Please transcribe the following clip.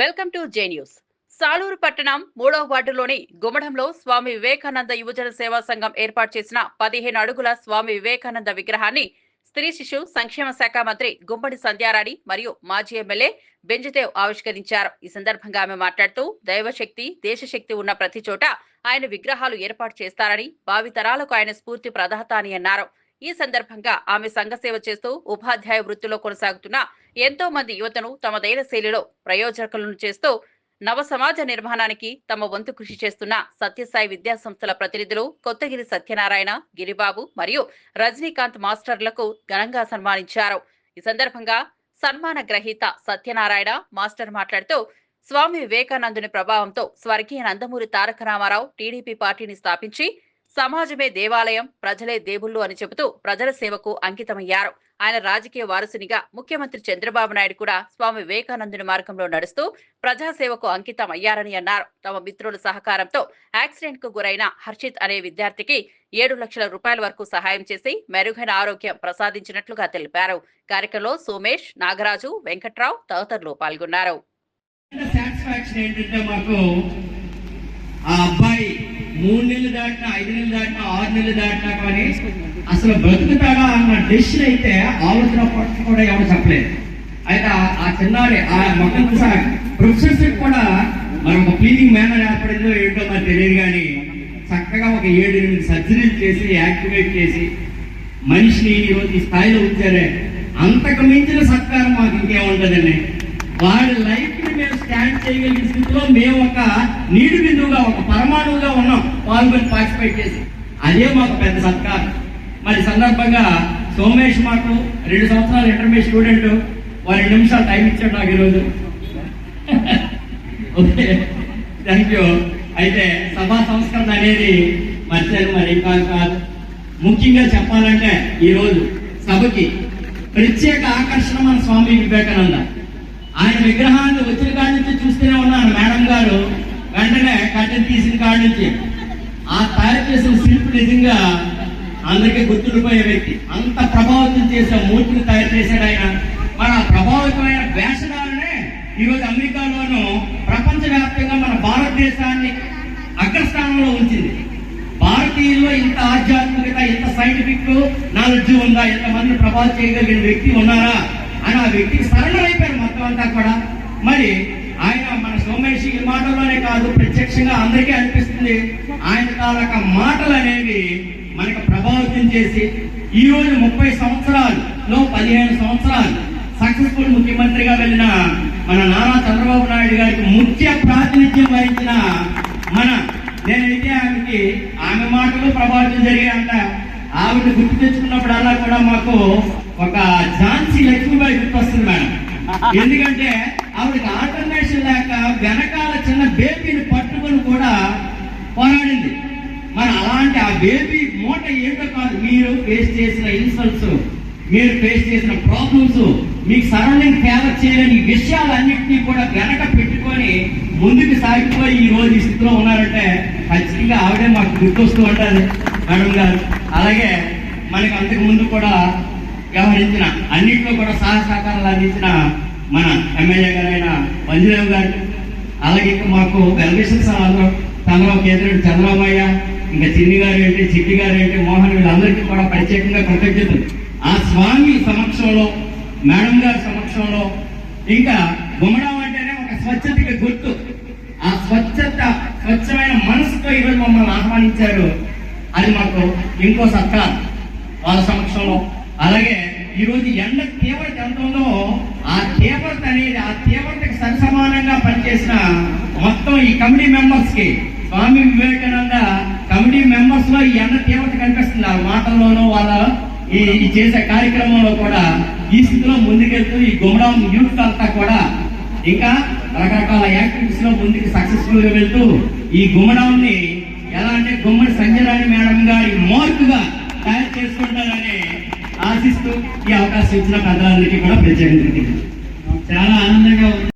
Welcome to J news. Saluru పట్టణం మూడవ వార్డులోని గుమ్మడంలో స్వామి వివేకానంద యువజన సేవా సంఘం ఏర్పాటు చేసిన పదిహేను అడుగుల స్వామి వివేకానంద విగ్రహాన్ని స్త్రీ శిశు సంక్షేమ శాఖ మంత్రి గుమ్మడి సంధ్యారాణి మరియు మాజీ ఎమ్మెల్యే బెంజదేవ్ ఆవిష్కరించారు. ఈ సందర్భంగా ఆమె మాట్లాడుతూ దైవశక్తి దేశశక్తి ఉన్న ప్రతి చోట ఆయన విగ్రహాలు ఏర్పాటు చేస్తారని భావితరాలకు ఆయన స్ఫూర్తి ప్రదాత అని అన్నారు. ఈ సందర్భంగా ఆమె సంఘ సేవ చేస్తూ ఉపాధ్యాయ వృత్తిలో కొనసాగుతున్న ఎంతో మంది యువతను తమదైన శైలిలో ప్రయోజకులను చేస్తూ నవ సమాజ నిర్మాణానికి తమ వంతు కృషి చేస్తున్న సత్యసాయి విద్యా సంస్థల ప్రతినిధులు కొత్తగిరి సత్యనారాయణ గిరిబాబు మరియు రజనీకాంత్ మాస్టర్లకు ఘనంగా సన్మానించారు. ఈ సందర్భంగా సన్మాన గ్రహీత సత్యనారాయణ మాస్టర్ మాట్లాడుతూ స్వామి వివేకానందుని ప్రభావంతో స్వర్గీయ నందమూరి తారక రామారావు టీడీపీ పార్టీని స్థాపించి సమాజమే దేవాలయం ప్రజలే దేవుళ్ళు అని చెబుతూ ప్రజల సేవకు అంకితమయ్యారు. ఆయన రాజకీయ వారసునిగా ముఖ్యమంత్రి చంద్రబాబు నాయుడు కూడా స్వామి వివేకానందుని మార్గంలో నడుస్తూ ప్రజాసేవకు అంకితం అయ్యారని అన్నారు. తమ మిత్రుల సహకారంతో యాక్సిడెంట్కు గురైన హర్షిత్ అనే విద్యార్థికి ఏడు లక్షల రూపాయల వరకు సహాయం చేసి మెరుగైన ఆరోగ్యం ప్రసాదించినట్లుగా తెలిపారు. కార్యక్రమంలో సోమేష్ నాగరాజు వెంకట్రావు తదితరులు పాల్గొన్నారు. ఆ అబ్బాయి మూడు నెలలు దాటినా ఐదు నెలలు దాటినా ఆరు నెలలు దాటినా కానీ అసలు బ్రతుకుతాడా అన్న డెసిషన్ అయితే ఆలోచన పట్ల కూడా ఎవరు చెప్పలేదు. అయితే ఆ- చిన్నారి ఆ మొత్తం ప్రొఫెసర్స్ కూడా మరి ఒక క్లీనింగ్ మేనర్ ఏర్పడిందో ఏంటో మరి తెలియదు కానీ చక్కగా ఒక ఏడు ఎనిమిది సర్జరీలు చేసి యాక్టివేట్ చేసి మనిషిని ఈరోజు ఈ స్థాయిలో ఉంచారే. అంతకు మించిన సత్కారం మాకు ఇంకేముంటదండి వాడి లైఫ్ మేము స్టాండ్ చేయగలిగిన స్థితిలో మేము ఒక నీటి బిందువుగా ఒక పరమాణువుగా ఉన్నాం. పాల్గొని పార్టిసిపేట్ చేసి. అదే మాకు పెద్ద సత్కారం. మరి సందర్భంగా సోమేష్ మాకు రెండు సంవత్సరాలు ఇంటర్మీడియట్ స్టూడెంట్. వారి రెండు నిమిషాలు టైం ఇచ్చాడు నాకు ఈరోజు. ఓకే. థ్యాంక్ యూ అయితే సభా సంస్కరణ అనేది మర్చారు మరి కాదు కాదు. ముఖ్యంగా చెప్పాలంటే ఈరోజు సభకి ప్రత్యేక ఆకర్షణ మన స్వామి వివేకానంద. ఆయన విగ్రహాన్ని వచ్చిన కాడి నుంచి చూస్తూనే ఉన్నాను మేడం గారు. వెంటనే కట్టెలు తీసిన కాడి నుంచి. ఆ తయారు చేసిన శిల్పి నిజంగా అందరికీ గుర్తుండిపోయే వ్యక్తి. అంత ప్రభావితం చేసే మూర్తిని తయారు చేశాడు ఆయన. మన ప్రభావితమైన వేషధారనే ఈరోజు అమెరికాలోను ప్రపంచవ్యాప్తంగా మన భారతదేశాన్ని అగ్రస్థానంలో ఉంచింది. భారతీయుల్లో ఇంత ఆధ్యాత్మికత ఇంత సైంటిఫిక్ నాలెడ్జ్ ఉందా? ఎంతమందిని ప్రభావితం చేయగలిగిన వ్యక్తి ఉన్నారా? అని ఆ వ్యక్తికి సరెండర్ అయిపోయారు మొత్తం అంతా కూడా. మరి ఆయన మన సోమేష్ ఈ మాటల్లోనే కాదు ప్రత్యక్షంగా అందరికీ అనిపిస్తుంది. ఆయన తాలూకా మాటలు అనేవి మనకు ప్రభావితం చేసి ఈ రోజు ముప్పై సంవత్సరాల్లో పదిహేను సంవత్సరాలు సక్సెస్ఫుల్ ముఖ్యమంత్రిగా వెళ్ళిన మన నారా చంద్రబాబు నాయుడు గారికి ముఖ్య ప్రాతినిధ్యం వహించిన మన నేనైతే ఆమెకి ఆమె మాటలు ప్రభావితం జరిగాయంట. ఆవిడ గుర్తు తెచ్చుకున్నప్పుడల్లా కూడా మాకు ఒక ఝాన్సీ లక్ష్మీబాయి గుర్తొస్తుంది మేడం. ఎందుకంటే ఆవిడకి ఆల్టర్నేషన్ లేక వెనకాల చిన్న బేబీని పట్టుకొని కూడా పోరాడింది. మరి అలాంటి ఆ బేబీ మూట ఏంటో కాదు మీరు ఫేస్ చేసిన ఇన్సల్ట్స్ మీరు ఫేస్ చేసిన ప్రాబ్లమ్స్ మీకు సరౌండింగ్ ఫేవర్ చేయలేని విషయాలన్నింటినీ కూడా వెనక పెట్టుకొని ముందుకు సాగిపోయి ఈ రోజు ఈ స్థితిలో ఉన్నారంటే ఖచ్చితంగా ఆవిడే మాకు గుర్తొస్తూ ఉంటుంది మేడం గారు. అలాగే మనకి అంతకు ముందు కూడా వ్యవహరించిన అన్నింటిలో కూడా సహాయ సహకారాలు అందించిన మన ఎమ్మెల్యే గారైన మంజుదేవ్ గారు. అలాగే ఇంకా మాకు వెల్విషన్స్ అందరూ చంద్రబాబు కేంద్రుడు చంద్రబాబయ్య ఇంకా చిన్ని గారు ఏంటి చిట్టి గారు ఏంటి మోహన్ వీళ్ళందరికీ కూడా ప్రత్యేకంగా కృతజ్ఞతలు. ఆ స్వామి సమక్షంలో మేడం గారి సమక్షంలో ఇంకా గుమ్మడం అంటేనే ఒక స్వచ్ఛతకి గుర్తు. ఆ స్వచ్ఛత స్వచ్ఛమైన మనసుతో ఈరోజు మమ్మల్ని ఆహ్వానించారు. అది మాకు ఇంకో సత్కారం. వాళ్ళ అలాగే ఈరోజు ఎండ తీవ్రత ఎంత ఉందో ఆ తీవ్రత అనేది ఆ తీవ్రతకి సరిసమానంగా పనిచేసిన మొత్తం ఈ కమిటీ మెంబర్స్కి. స్వామి వివేకానంద కమిటీ మెంబర్స్లో ఈ ఎండ తీవ్రత కనిపిస్తుంది. ఆ మాటల్లోనూ వాళ్ళ ఈ చేసే కార్యక్రమంలో కూడా ఈ స్థితిలో ముందుకెళ్తూ ఈ గుమ్మడం యూత్ అంతా కూడా ఇంకా రకరకాల యాక్టివిటీస్లో ముందుకు సక్సెస్ఫుల్గా వెళ్తూ ఈ గుమ్మడాన్ని ఎలా అంటే గుమ్మడి సంజయరాణి మేడం గారి మార్పుగా తయారు చేసుకుంటారని ఈ అవకాశం ఇచ్చిన పెద్దలందరికీ కూడా ప్రత్యేకంగా చాలా ఆనందంగా